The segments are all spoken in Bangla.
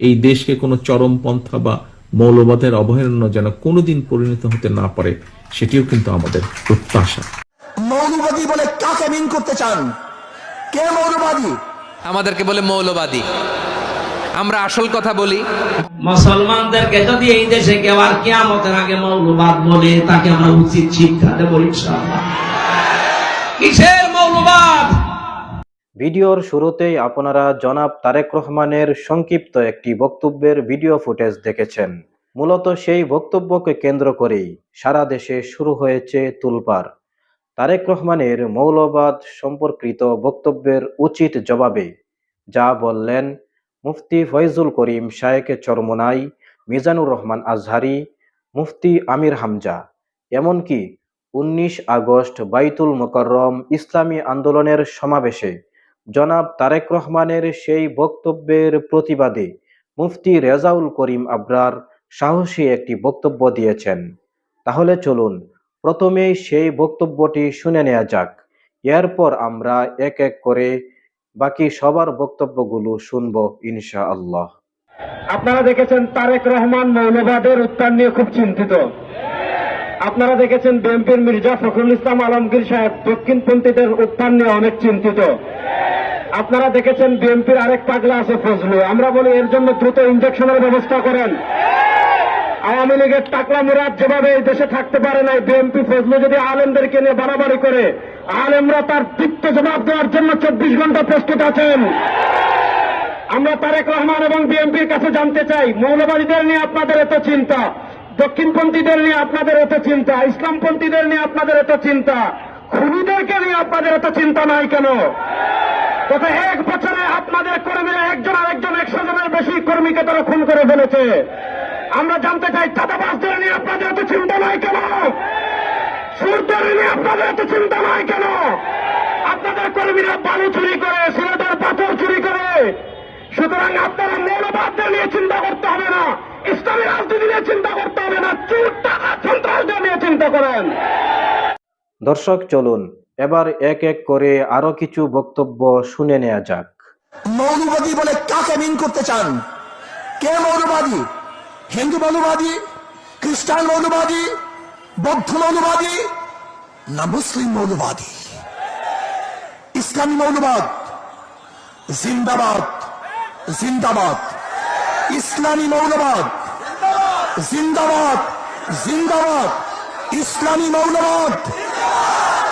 এই দেশকে কোনো চরমপন্থা বা মৌলবাদের অভয়ারণ্য যেন কোনোদিন পরিণত হতে না পারে সেটিও কিন্তু আমাদের প্রত্যাশা। মৌলবাদী বলে কাকে মিন করতে চান? কে মৌলবাদী? আমাদেরকে বলে মৌলবাদী। আমরা আসল কথা বলি। মুসলমানদেরকে যদি এই দেশে কেউ আর কিয়ামতের আগে মৌলবাদ বলে তাকে আমরা উচিত শিক্ষা দেবো ইনশাআল্লাহ। কিসের মৌলবাদ? ভিডিওর শুরুতেই আপনারা জনাব তারেক রহমানের সংক্ষিপ্ত একটি বক্তব্যের ভিডিও ফুটেজ দেখেছেন। মূলত সেই বক্তব্যকে কেন্দ্র করেই সারা দেশে শুরু হয়েছে তুলপার। তারেক রহমানের মৌলবাদ সম্পর্কিত বক্তব্যের উচিত জবাবে যা বললেন মুফতি ফয়জুল করিম শায়েক চরমোনাই, মিজানুর রহমান আজহারি, মুফতি আমির হামজা, এমনকি উনিশ আগস্ট বাইতুল মোকাররম ইসলামী আন্দোলনের সমাবেশে জনাব তারেক রহমানের সেই বক্তব্যের প্রতিবাদে মুফতি রেজাউল করিম আবরার সাহসী একটি বক্তব্য দিয়েছেন। তাহলে চলুন প্রথমেই সেই বক্তব্যটি শুনে নেওয়া যাক। এরপর আমরা এক এক করে বাকি সবার বক্তব্যগুলো শুনব ইনশা আল্লাহ আপনারা দেখেছেন তারেক রহমান মৌলবাদের উত্থান নিয়ে খুব চিন্তিত। আপনারা দেখেছেন বিএনপির মির্জা ফখরুল ইসলাম আলমগীর সাহেব দক্ষিণপন্থীদের উত্থান নিয়ে অনেক চিন্তিত। আপনারা দেখেছেন বিএনপির আরেক পাগলা আছে ফজলু। আমরা বলি এর জন্য দ্রুত ইঞ্জেকশনের ব্যবস্থা করেন। আওয়ামী লীগের টাকলা মুরাদ যেভাবে এই দেশে থাকতে পারে নাই, বিএনপি ফজলু যদি আলেমদেরকে নিয়ে বাড়াবাড়ি করে, আলেমরা তার তিক্ত জবাব দেওয়ার জন্য চব্বিশ ঘণ্টা প্রস্তুত আছেন। আমরা তারেক রহমান এবং বিএনপির কাছে জানতে চাই, মৌলবাদীদের নিয়ে আপনাদের এত চিন্তা, দক্ষিণপন্থীদের নিয়ে আপনাদের এত চিন্তা, ইসলামপন্থীদের নিয়ে আপনাদের এত চিন্তা, খুনিদেরকে নিয়ে আপনাদের এত চিন্তা নাই কেন? গত এক বছরে আপনাদের কর্মীরা একজন আরেকজন একশো জনের বেশি কর্মীকে তারা খুন করে ফেলেছে। আমরা জানতে চাই চাঁদাবাসদের নিয়ে আপনাদের এত চিন্তা নাই কেন? সুরদের নিয়ে আপনাদের এত চিন্তা নাই কেন? আপনাদের কর্মীরা বালু চুরি করে, সিলেটের পাথর চুরি করে। সুতরাং আপনারা মৌলবাদদের নিয়ে চিন্তা করতে হবে না, ইসলামী রাজনীতি নিয়ে চিন্তা করতে হবে না চুর টাকা সন্ত্রাসদের নিয়ে চিন্তা করেন। দর্শক, চলুন। এবার এক এক করে আরও কিছু বক্তব্য শুনে নেওয়া যাক। মৌলবাদী বলে কাকে মিন করতে চান? কে মৌলবাদী? হিন্দু মৌলবাদী? খ্রিস্টান মৌলবাদী? বৌদ্ধ মৌলবাদী? না মুসলিম মৌলবাদী? ইসলামী মৌলবাদ? জিন্দাবাদ। জিন্দাবাদ। ইসলামী মৌলবাদ? জিন্দাবাদ। জিন্দাবাদ। ইসলামী মৌলবাদ?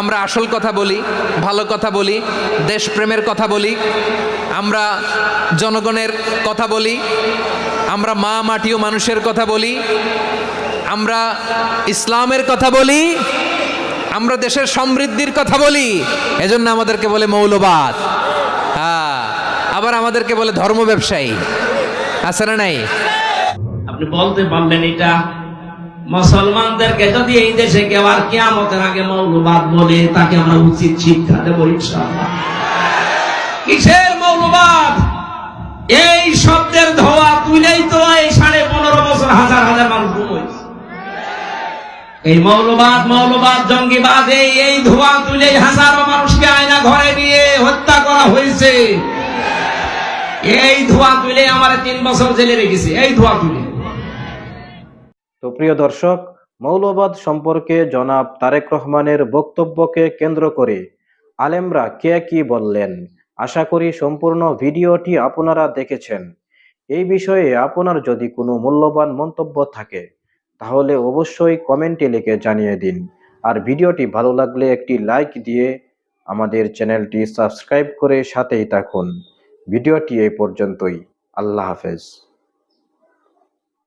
আমরা আসল কথা বলি, ভালো কথা বলি, দেশপ্রেমের কথা বলি, আমরা জনগণের কথা বলি, আমরা মা মাটি ও মানুষের কথা বলি, আমরা ইসলামের কথা বলি, আমরা দেশের সমৃদ্ধির কথা বলি, এজন্য আমাদেরকে বলে মৌলবাদ। হ্যাঁ আবার আমাদেরকে বলে ধর্ম ব্যবসায়ী আছে না নাই? আপনি বলতে পারলেন এটা মুসলমানদেরকে যদি এই দেশে কেউ আর কিয়ামতের আগে মৌলবাদ বলে, তাকে আমরা উচিত শিক্ষা দেবো কিসের মৌলবাদ? এই শব্দের ধোয়া তুলেই তো এই সাড়ে পনেরো বছর হাজার হাজার মানুষ গুম এই মৌলবাদ মৌলবাদ, জঙ্গিবাদ, এই এই ধোয়া তুলেই হাজারো মানুষকে আয়না ঘরে নিয়ে হত্যা করা হয়েছে। এই ধোয়া তুলে আমার তিন বছর জেলে রেখেছে, এই ধোয়া তুলে। তো প্রিয় দর্শক, মৌলবাদ সম্পর্কে জনাব তারেক রহমানের বক্তব্যকে কেন্দ্র করে আলেমরা কে কি বললেন? আশা করি সম্পূর্ণ ভিডিওটি আপনারা দেখেছেন। এই বিষয়ে আপনার যদি কোনো মূল্যবান মন্তব্য থাকে, তাহলে অবশ্যই কমেন্টে লিখে জানিয়ে দিন। আর ভিডিওটি ভালো লাগলে একটি লাইক দিয়ে আমাদের চ্যানেলটি সাবস্ক্রাইব করে সাথেই থাকুন। ভিডিওটি এই পর্যন্তই। আল্লাহ হাফেজ।